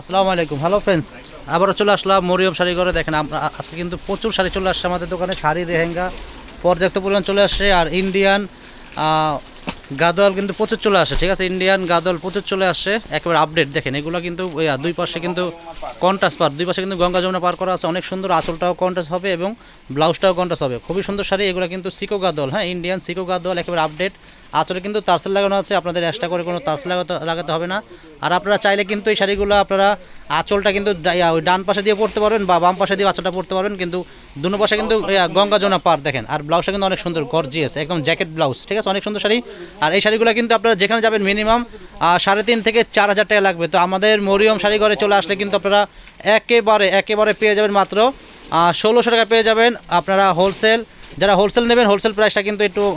আসসালামু আলাইকুম। Hello friends আবারও চলে আসলাম মরিয়ম শাড়ি ঘরে দেখেন আমরা আজকে কিন্তু প্রচুর শাড়ি চলে আসছে আমাদের দোকানে, শাড়ি রেহেঙ্গা পর্যাপ্ত পরিমাণ চলে আসছে। আর ইন্ডিয়ান গাদল কিন্তু প্রচুর চলে আসে ঠিক আছে? ইন্ডিয়ান গাদল প্রচুর চলে আসছে। একেবারে আপডেট দেখেন, এগুলো কিন্তু দুই পাশে কিন্তু কন্টাস পার, দুই পাশে কিন্তু গঙ্গা যমুনা পার করা আছে। অনেক সুন্দর আঁচলটাও কন্টাস হবে এবং ব্লাউজটাও কন্টাস হবে। খুবই সুন্দর শাড়ি, এগুলো কিন্তু সিকো গাদল হ্যাঁ? ইন্ডিয়ান সিকো গাদল একেবারে আপডেট আঁচলে কিন্তু তারসেল লাগানো আছে, আপনাদের এক্সট্রা করে কোনো তারসেল লাগাতে লাগাতে হবে না। আর আপনারা চাইলে কিন্তু এই শাড়িগুলো আপনারা আঁচলটা কিন্তু ডান পাশে দিয়ে পড়তে পারবেন বা বাম পাশে দিয়ে আঁচলটা পড়তে পারবেন, কিন্তু দুনো পাশে কিন্তু গঙ্গা যমুনা পার দেখেন। আর ব্লাউজটা কিন্তু অনেক সুন্দর গর্জিয়াস একদম জ্যাকেট ব্লাউজ, ঠিক আছে? অনেক সুন্দর শাড়ি। আর এই শাড়িগুলো কিন্তু আপনারা যেখানে যাবেন মিনিমাম সাড়ে তিন থেকে চার হাজার টাকা লাগবে। তো আমাদের মরিয়ম শাড়ি ঘরে চলে আসলে কিন্তু আপনারা একেবারে একেবারে পেয়ে যাবেন মাত্র ষোলোশো টাকা পেয়ে যাবেন। আপনারা হোলসেল যারা হোলসেল নেবেন হোলসেল প্রাইসটা কিন্তু একটু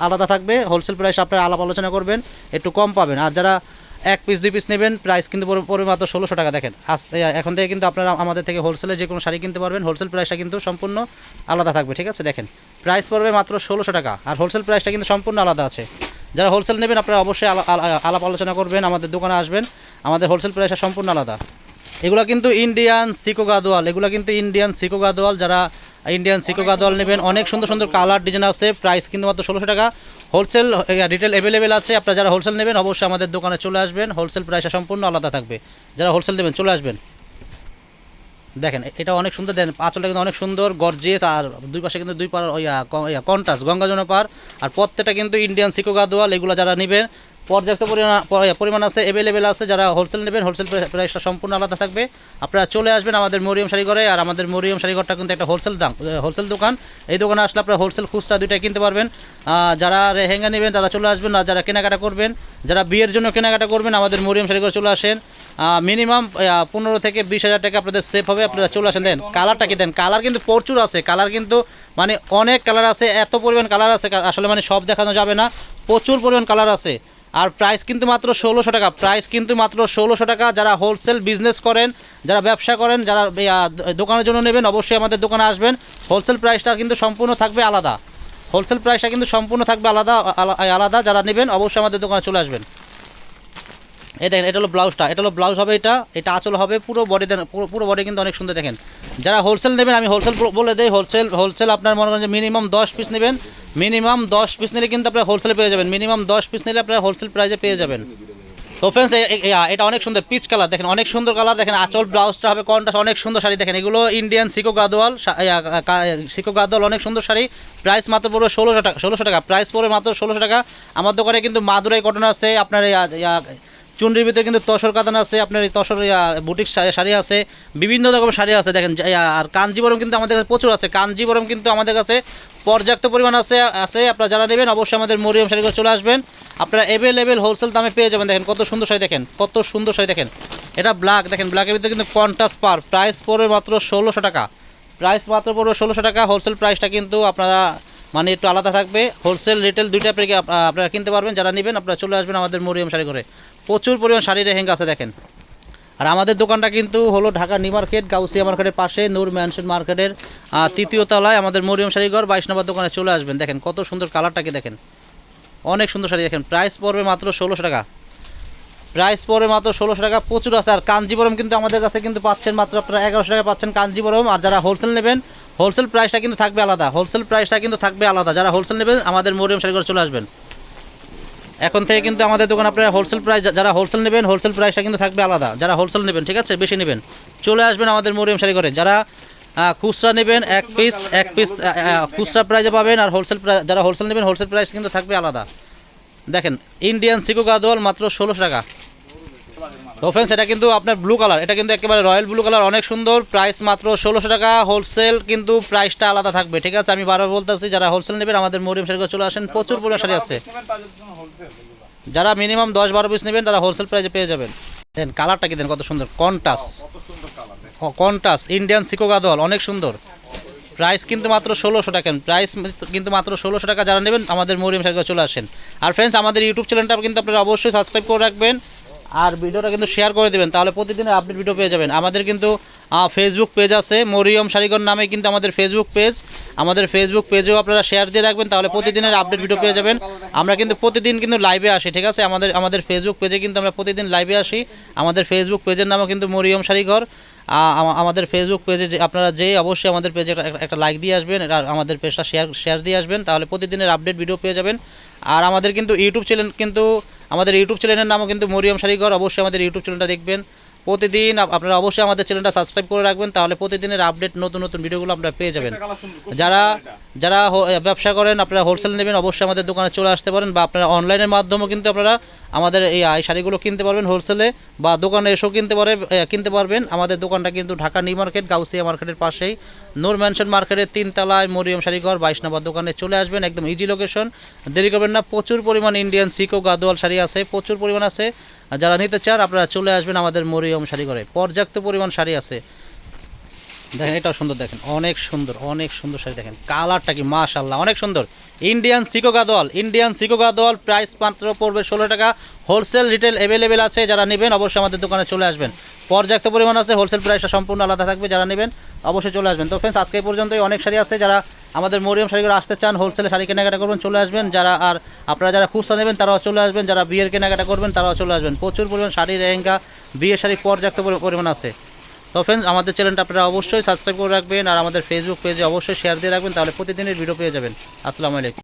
আলাদা থাকবে। হোলসেল প্রাইস আপনারা আলাপ আলোচনা করবেন, একটু কম পাবেন। আর যারা এক পিস দুই পিস নেবেন প্রাইস কিন্তু পড়বে- মাত্র ষোলোশো টাকা, দেখেন। আজ এখন থেকে কিন্তু আপনারা আমাদের থেকে হোলসেলে যে কোনো শাড়ি কিনতে পারবেন হোলসেল প্রাইসটা কিন্তু সম্পূর্ণ আলাদা থাকবে, ঠিক আছে? দেখেন প্রাইস পড়বে মাত্র ষোলোশো টাকা, আর হোলসেল প্রাইসটা কিন্তু সম্পূর্ণ আলাদা আছে। যারা হোলসেল নেবেন, আপনারা অবশ্যই আলা- আলা- আলাপ আলোচনা করবেন, আমাদের দোকানে আসবেন। আমাদের হোলসেল প্রাইসটা সম্পূর্ণ আলাদা। এগুলো কিন্তু ইন্ডিয়ান সিকো গাদোয়াল এগুলো কিন্তু ইন্ডিয়ান সিকো গাদোয়াল যারা ইন্ডিয়ান সিকো গাদোয়াল নেবেন, অনেক সুন্দর সুন্দর কালার ডিজাইন আছে প্রাইস কিন্তু মাত্র ষোলোশো টাকা। হোলসেল রিটেল অ্যাভেলেবেল আছে, আপনারা যারা হোলসেল নেবেন, অবশ্যই আমাদের দোকানে চলে আসবেন হোলসেল প্রাইসটা সম্পূর্ণ আলাদা থাকবে। যারা হোলসেল নেবেন, চলে আসবেন। দেখেন, এটা অনেক সুন্দর, দেন আঁচলটা কিন্তু অনেক সুন্দর গর্জিয়াস আর দুই পাশে কিন্তু দুই পার কন্টাস গঙ্গা যমুনা পার আর প্রত্যেকটা কিন্তু ইন্ডিয়ান সিকো গাদোয়াল এগুলো যারা নেবেন পর্যাপ্ত পরিমাণ আছে অ্যাভেলেবেল আছে, যারা হোলসেল নেবেন হোলসেল প্রাইসটা সম্পূর্ণ আলাদা থাকবে। আপনারা চলে আসবেন আমাদের মরিয়ম শাড়িঘরে, আর আমাদের মরিয়ম শাড়িঘরটা কিন্তু একটা হোলসেল দাম হোলসেল দোকান। এই দোকানে আসলে আপনারা হোলসেল খুচরা দুইটাই কিনতে পারবেন। যারা রেহেঙ্গা নেবেন, তারা চলে আসবেন, আর যারা কেনাকাটা করবেন, যারা বিয়ের জন্য কেনাকাটা করবেন, আমাদের মরিয়ম শাড়িঘরে চলে আসেন। মিনিমাম পনেরো থেকে বিশ হাজার টাকা আপনাদের সেফ হবে, আপনারা চলে আসেন। দেন কালারটা কি? দেন কালার কিন্তু প্রচুর আছে। কালার কিন্তু মানে অনেক কালার আছে, এত পরিমাণ কালার আছে আসলে মানে সব দেখানো যাবে না। প্রচুর পরিমাণ কালার আছে। আর প্রাইস কিন্তু মাত্র ষোলোশো টাকা। প্রাইস কিন্তু মাত্র ষোলোশো টাকা। যারা হোলসেল বিজনেস করেন, যারা ব্যবসা করেন, যারা দোকানের জন্য নেবেন, অবশ্যই আমাদের দোকানে আসবেন। হোলসেল প্রাইসটা কিন্তু সম্পূর্ণ থাকবে আলাদা। হোলসেল প্রাইসটা কিন্তু সম্পূর্ণ থাকবে আলাদা আলাদা। যারা নেবেন, অবশ্যই আমাদের দোকানে চলে আসবেন। এই দেখেন, এটা হলো ব্লাউজটা। এটা হলো ব্লাউজ হবে এটা এটা আঁচল হবে, পুরো বডি দেন পুরো বডি কিন্তু অনেক সুন্দর দেখেন। যারা হোলসেল নেবেন, আমি হোলসেল বলে দেই হোলসেল হোলসেল আপনার মনে করেন যে মিনিমাম দশ পিস নেবেন মিনিমাম দশ পিস নিলে কিন্তু আপনারা হোলসেলে পেয়ে যাবেন। মিনিমাম দশ পিস নিলে আপনারা হোলসেল প্রাইসে পেয়ে যাবেন। তো ফ্রেন্ডস এটা অনেক সুন্দর পিচ কালার দেখেন, অনেক সুন্দর কালার দেখেন, আঁচল, ব্লাউজটা হবে কন্ট্রাস্ট অনেক সুন্দর শাড়ি, দেখেন, এগুলো Indian sico Gadwal sico Gadwal অনেক সুন্দর শাড়ি। প্রাইস মাত্র পড়বে ষোলোশো টাকা ষোলোশো টাকা। প্রাইস পড়বে মাত্র ষোলোশো টাকা। আমার দোকানে কিন্তু মাদুরাই কটন আছে, আপনার চুনরির ভিতরে কিন্তু তসর কাতান আছে, আপনার এই তসর বুটিক শাড়ি আছে, বিভিন্ন রকমের শাড়ি আছে, দেখেন আর কাঞ্জিবরম কিন্তু আমাদের কাছে প্রচুর আছে কাঞ্জিবরম কিন্তু আমাদের কাছে পর্যাপ্ত পরিমাণ আছে আছে, আপনারা যারা নেবেন অবশ্যই আমাদের মরিয়ম শাড়ি করে চলে আসবেন, আপনারা অ্যাভেলেবেল হোলসেল দামে পেয়ে যাবেন, দেখেন, কত সুন্দর শাড়ি, দেখেন, কত সুন্দর শাড়ি, দেখেন, এটা ব্ল্যাক দেখেন ব্ল্যাকের ভিতরে কিন্তু কন্টাস পার প্রাইস পড়বে মাত্র ষোলোশো টাকা প্রাইস মাত্র পড়বে ষোলোশো টাকা হোলসেল প্রাইসটা কিন্তু আপনারা মানে একটু আলাদা থাকবে হোলসেল রিটেল দুইটা আপনারা কিনতে পারবেন, যারা নেবেন, আপনারা চলে আসবেন আমাদের মরিয়ম শাড়ি করে প্রচুর পরিমাণ শাড়ি রেহেঙ্গা আছে দেখেন। আর আমাদের দোকানটা কিন্তু হলো ঢাকা নিউ মার্কেট, গাউসিয়া মার্কেটের পাশে, নূর ম্যানশন মার্কেটের তৃতীয় তলায় আমাদের মরিয়ম শাড়িঘর, বাইশ নম্বর দোকানে চলে আসবেন। দেখেন কত সুন্দর কালারটাকে দেখেন। অনেক সুন্দর শাড়ি দেখেন। প্রাইস পড়বে মাত্র ষোলোশো টাকা। প্রাইস পড়বে মাত্র ষোলোশো টাকা। প্রচুর আছে। আর কাঞ্জিবরম কিন্তু আমাদের কাছে কিন্তু পাচ্ছেন মাত্র আপনারা এগারোশো টাকা পাচ্ছেন কাঞ্জিবরম আর যারা হোলসেল নেবেন হোলসেল প্রাইসটা কিন্তু থাকবে আলাদা। হোলসেল প্রাইসটা কিন্তু থাকবে আলাদা। যারা হোলসেল নেবেন, আমাদের মরিয়ম শাড়িঘর চলে আসবেন। এখন থেকে কিন্তু আমাদের দোকান আপনারা হোলসেল প্রাইস যারা হোলসেল নেবেন হোলসেল প্রাইসটা কিন্তু থাকবে আলাদা। যারা হোলসেল নেবেন, ঠিক আছে? বেশি নেবেন। চলে আসবেন আমাদের মরিয়াম শাড়ি করে যারা খুচরা নেবেন, এক পিস এক পিস খুচরা প্রাইসে পাবেন আর হোলসেল যারা হোলসেল নেবেন হোলসেল প্রাইস কিন্তু থাকবে আলাদা। দেখেন ইন্ডিয়ান সিকো গাদোয়াল মাত্র ষোলোশো টাকা। তো ফ্রেন্ডস এটা কিন্তু আপনার ব্লু কালার এটা কিন্তু একেবারে রয়্যাল ব্লু কালার অনেক সুন্দর প্রাইস মাত্র ষোলোশো টাকা হোলসেল কিন্তু প্রাইসটা আলাদা থাকবে, ঠিক আছে? আমি বারবার বলতেছি, যারা হোলসেল নেবেন, আমাদের মরিয়ম শাড়ি চলে আসেন, প্রচুর পরিমাণ শাড়ি আছে। যারা মিনিমাম দশ বারো পিস নেবেন, তারা হোলসেল প্রাইসে পেয়ে যাবেন। দেন কালারটা কি দেন? কত সুন্দর কন্টাস কন্টাস ইন্ডিয়ান সিকো গাদল অনেক সুন্দর। প্রাইস কিন্তু মাত্র ষোলোশো টাকা প্রাইস কিন্তু মাত্র ষোলোশো টাকা যারা নেবেন, আমাদের মরিয়ম শাড়ি চলে আসেন। আর ফ্রেন্ডস আমাদের ইউটিউব চ্যানেলটা কিন্তু আপনারা অবশ্যই সাবস্ক্রাইব করে রাখবেন। আর ভিডিওটা কিন্তু শেয়ার করে দেবেন, তাহলে প্রতিদিনের আপডেট ভিডিও পেয়ে যাবেন। আমাদের কিন্তু ফেসবুক পেজ আছে, মরিয়ম শাড়িঘর নামে কিন্তু আমাদের ফেসবুক পেজ আমাদের ফেসবুক পেজেও আপনারা শেয়ার দিয়ে রাখবেন, তাহলে প্রতিদিনের আপডেট ভিডিও পেয়ে যাবেন। আমরা কিন্তু প্রতিদিন কিন্তু লাইভে আসি, ঠিক আছে? আমাদের আমাদের ফেসবুক পেজে কিন্তু আমরা প্রতিদিন লাইভে আসি। আমাদের ফেসবুক পেজের নামও কিন্তু মরিয়ম শাড়িঘর আমাদের ফেসবুক পেজে যে, আপনারা যে, অবশ্যই আমাদের পেজে একটা- লাইক দিয়ে আসবেন আমাদের পেজটা শেয়ার শেয়ার দিয়ে আসবেন, তাহলে প্রতিদিনের আপডেট ভিডিও পেয়ে যাবেন। আর আমাদের কিন্তু ইউটিউব চ্যানেল কিন্তু আমাদের ইউটিউব চ্যানেলের নামও কিন্তু মরিয়ম শাড়িঘর অবশ্যই আমাদের ইউটিউব চ্যানেলটা দেখবেন। প্রতিদিন আপনারা অবশ্যই আমাদের চ্যানেলটা সাবস্ক্রাইব করে রাখবেন তাহলে প্রতিদিনের আপডেট নতুন নতুন ভিডিওগুলো আপনারা পেয়ে যাবেন। যারা যারা ব্যবসা করেন আপনারা হোলসেল নেবেন অবশ্যই আমাদের দোকানে চলে আসতে পারেন বা আপনারা অনলাইনের মাধ্যমেও কিন্তু আপনারা আমাদের এই শাড়িগুলো কিনতে পারবেন হোলসেলে বা দোকানে এসেও কিনতে পারে কিনতে পারবেন। আমাদের দোকানটা কিন্তু ঢাকা নিউ মার্কেট, গাউসিয়া মার্কেটের পাশেই। নূর ম্যানশন মার্কেটের তিনতলায় মরিয়ম শাড়িঘর, বাইশ নম্বর দোকানে চলে আসবেন, একদম ইজি লোকেশন দেরি করবেন না, প্রচুর পরিমাণ ইন্ডিয়ান সিকো গাদোয়াল শাড়ি আছে, প্রচুর পরিমাণ আছে। যারা নিতে চান, আপনারা চলে আসবেন আমাদের মরিয়ম শাড়িঘরে। পর্যাপ্ত পরিমাণ শাড়ি আছে। দেখেন, এটাও সুন্দর দেখেন, অনেক সুন্দর অনেক সুন্দর শাড়ি দেখেন। কালারটা কি মাশাল্লাহ অনেক সুন্দর। Indian সিকো Gadwal Indian সিকো Gadwal price মাত্র পড়বে ষোলো টাকা। হোলসেল রিটেল অ্যাভেলেবেল আছে, যারা নেবেন অবশ্যই আমাদের দোকানে চলে আসবেন। পর্যাপ্ত পরিমাণ আছে হোলসেল প্রাইসটা সম্পূর্ণ আলাদা থাকবে, যারা নেবেন অবশ্যই চলে আসবেন। তো ফ্রেন্ডস আজকে পর্যন্তই, অনেক শাড়ি আছে, যারা আমাদের মরিয়াম শাড়িগুলো আসতে চান হোলসেলে শাড়ি কেনাকাটা করবেন, চলে আসবেন। যারা আর আপনারা যারা খুচরা নেবেন, তারাও চলে আসবেন। যারা বিয়ের কেনাকাটা করবেন, তারাও চলে আসবেন। প্রচুর পরিমাণ শাড়ি রেহেঙ্গা বিয়ের শাড়ি পর্যাপ্ত পরিমাণ আছে। তো ফ্রেন্ডস আমাদের চ্যানেলটা আপনারা অবশ্যই সাবস্ক্রাইব করে রাখবেন আর আমাদের ফেসবুক পেজে অবশ্যই শেয়ার দিয়ে রাখবেন, তাহলে প্রতিদিনের ভিডিও পেয়ে যাবেন। আসসালামু আলাইকুম।